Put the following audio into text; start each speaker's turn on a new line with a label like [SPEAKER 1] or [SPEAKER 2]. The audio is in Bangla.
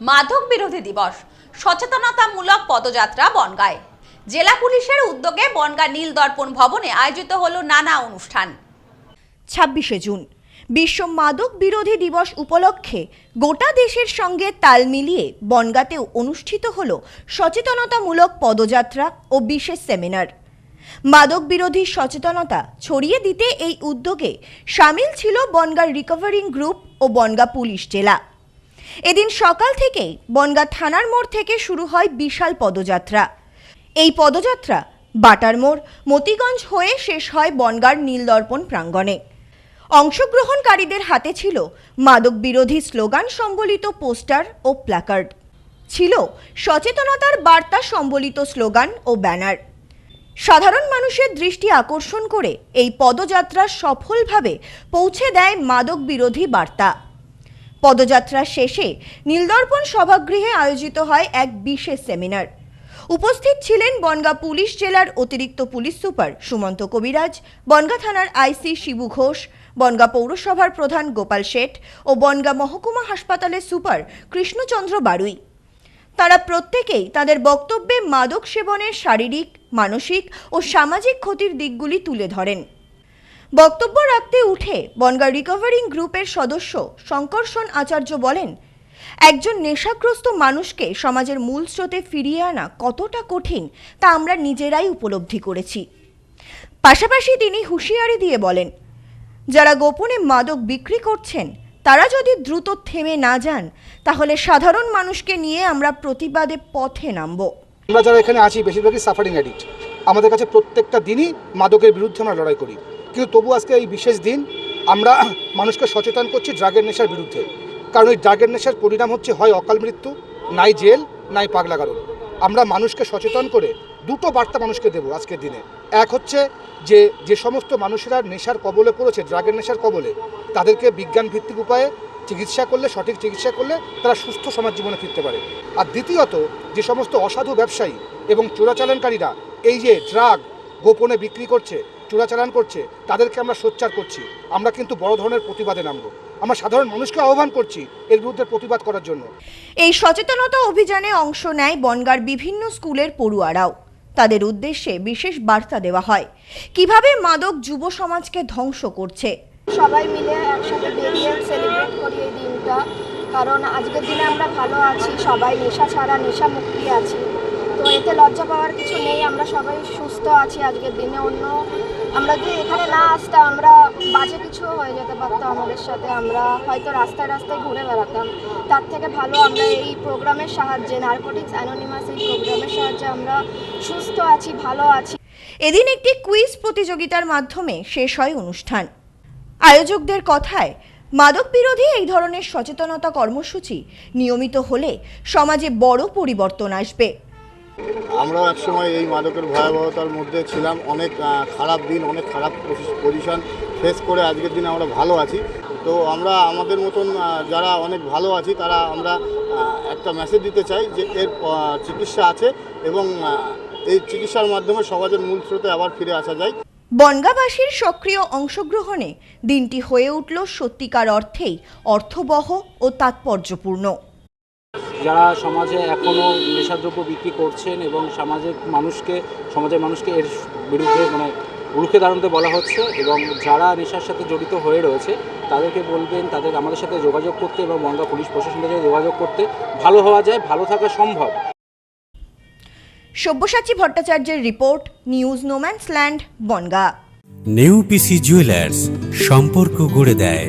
[SPEAKER 1] মাদক বিরোধী দিবস। সচেতনতামূলক পদযাত্রা বনগায়। জেলা পুলিশের উদ্যোগে বনগা নীল দর্পণ ভবনে আয়োজিত হলো নানা অনুষ্ঠান।
[SPEAKER 2] ছাব্বিশে জুন, বিশ্ব মাদক বিরোধী দিবস উপলক্ষে গোটা দেশের সঙ্গে তাল মিলিয়ে বনগাতেও অনুষ্ঠিত হল সচেতনতামূলক পদযাত্রা ও বিশেষ সেমিনার। মাদক বিরোধী সচেতনতা ছড়িয়ে দিতে এই উদ্যোগে সামিল ছিল বনগার রিকভারিং গ্রুপ ও বনগা পুলিশ জেলা। এদিন সকাল থেকেই বনগা থানার মোড় থেকে শুরু হয় বিশাল পদযাত্রা। এই পদযাত্রা বাটার মোড়, মতিগঞ্জ হয়ে শেষ হয় বনগার নীলদর্পণ প্রাঙ্গণে। অংশগ্রহণকারীদের হাতে ছিল মাদক বিরোধী স্লোগান সম্বলিত পোস্টার ও প্ল্যাকার্ড। ছিল সচেতনতার বার্তা সম্বলিত স্লোগান ও ব্যানার। সাধারণ মানুষের দৃষ্টি আকর্ষণ করে এই পদযাত্রা সফলভাবে পৌঁছে দেয় মাদক বিরোধী বার্তা। পদযাত্রা শেষে নীলদর্পণ সভাগৃহে আয়োজিত হয় এক বিশেষ সেমিনার। উপস্থিত ছিলেন বনগা পুলিশ জেলার অতিরিক্ত পুলিশ সুপার সুমন্ত কবিরাজ, বনগা থানার আইসি শিবু ঘোষ, বনগা পৌরসভার প্রধান গোপাল শেঠ ও বনগা মহকুমা হাসপাতালের সুপার কৃষ্ণচন্দ্র বারুই। তারা প্রত্যেকেই তাদের বক্তব্যে মাদক সেবনের শারীরিক, মানসিক ও সামাজিক ক্ষতির দিকগুলি তুলে ধরেন। বক্তব্য রাখতে উঠে বনগা রিকভারিং গ্রুপের সদস্য শঙ্কর্ষণ আচার্য বলেন, একজন নেশাগ্রস্ত মানুষকে সমাজের মূল স্রোতে ফিরিয়ে আনা কতটা কঠিন তা আমরা নিজেরাই উপলব্ধি করেছি। পাশাপাশি তিনি হুঁশিয়ারি দিয়ে বলেন, যারা গোপনে মাদক বিক্রি করছেন, তারা যদি দ্রুত থেমে না যান, তাহলে সাধারণ মানুষকে নিয়ে আমরা প্রতিবাদে পথে নামব।
[SPEAKER 3] আমরা যারা এখানে আছি, বেশিরভাগই সাফারিং অ্যাডিক্ট আমাদের কাছে প্রত্যেকটা দিনই মাদকের বিরুদ্ধে আমরা লড়াই করি। কিন্তু তবু আজকে এই বিশেষ দিন আমরা মানুষকে সচেতন করছি ড্রাগের নেশার বিরুদ্ধে। কারণ ওই ড্রাগের নেশার পরিণাম হচ্ছে হয় অকাল মৃত্যু, নাই জেল, নাই পাগলা কারণ আমরা মানুষকে সচেতন করে দুটো বার্তা মানুষকে দেবো আজকের দিনে। এক হচ্ছে যে যে সমস্ত মানুষেরা নেশার কবলে পড়েছে, ড্রাগের নেশার কবলে, তাদেরকে বিজ্ঞান ভিত্তিক উপায়ে চিকিৎসা করলে, সঠিক চিকিৎসা করলে তারা সুস্থ সমাজ জীবনে ফিরতে পারে। আর দ্বিতীয়ত, যে সমস্ত অসাধু ব্যবসায়ী এবং চোরাচালানকারীরা, এই যে ড্রাগ গোপনে বিক্রি করছে চোরাচালান করছে তাদেরকে আমরা সোচ্চার করছি। আমরা কিন্তু বড় ধরনের প্রতিবাদে নামবো। আমরা সাধারণ মানুষকে আহ্বান করছি এর বিরুদ্ধে প্রতিবাদ করার জন্য।
[SPEAKER 2] এই সচেতনতা অভিযানে অংশ নেয় বনগার বিভিন্ন স্কুলের পড়ুয়ারাও। তাদের উদ্দেশ্যে বিশেষ বার্তা দেওয়া হয়। কীভাবে মাদক যুব সমাজকে ধ্বংস করছে?
[SPEAKER 4] সবাই মিলে একসাথে বেরিয়ে সেলিব্রেট করি এই দিনটা। কারণ আজকের দিনে আমরা ভালো আছি সবাই নেশা ছাড়া নেশা মুক্তি আছি। তো এতে লজ্জা পাওয়ার কিছু নেই, আমরা সবাই সুস্থ আছি আজকের দিনে, অন্য আমরা যদি এখানে না আসতাম, আমরা বাজে কিছু হয়ে যেতে পারতাম আমাদের সাথে, আমরা হয়তো রাস্তায় রাস্তায় ঘুরে বেড়াতাম। তার থেকে ভালো আমরা এই প্রোগ্রামের সাহায্যে নার্কোটিক্স অ্যানোনিমাস এই প্রোগ্রামের সাহায্যে আমরা সুস্থ আছি, ভালো আছি।
[SPEAKER 2] এদিন একটি কুইজ প্রতিযোগিতার মাধ্যমে শেষ হয় অনুষ্ঠান। আয়োজকদের কথায়, মাদক বিরোধী এই ধরনের সচেতনতা কর্মসূচি নিয়মিত হলে সমাজে বড় পরিবর্তন আসবে।
[SPEAKER 5] আমরাও একসময় এই মাদকের ভয়াবহতার মধ্যে ছিলাম। অনেক খারাপ দিন, অনেক খারাপ পজিশন ফেস করে আজকের দিনে আমরা ভালো আছি। তো আমরা আমাদের মতন যারা অনেক ভালো আছি, তারা আমরা একটা মেসেজ দিতে চাই যে এর চিকিৎসা আছে এবং এই চিকিৎসার মাধ্যমে সমাজের মূল স্রোতে আবার ফিরে আসা যায়।
[SPEAKER 2] বনগাবাসীর সক্রিয় অংশগ্রহণে দিনটি হয়ে উঠল সত্যিকার অর্থেই অর্থবহ ও তাৎপর্যপূর্ণ।
[SPEAKER 6] যারা সমাজে এখনও নেশাদ্রব্য বিক্রি করছেন এবং সমাজের মানুষকে সমাজের মানুষকে এর বিরুদ্ধে মানে রুখে দাঁড়াতে বলা হচ্ছে এবং যারা নেশার সাথে জড়িত হয়ে রয়েছে তাদেরকে বলবেন তাদের আমাদের সাথে যোগাযোগ করতে এবং বনগা পুলিশ প্রশাসনের সাথে যোগাযোগ করতে ভালো হওয়া যায় ভালো থাকা সম্ভব।
[SPEAKER 2] সব্যসাচী ভট্টাচার্যের report news no man's land Bangaon.
[SPEAKER 7] New PC jewellers সম্পর্ক গড়ে দেয়।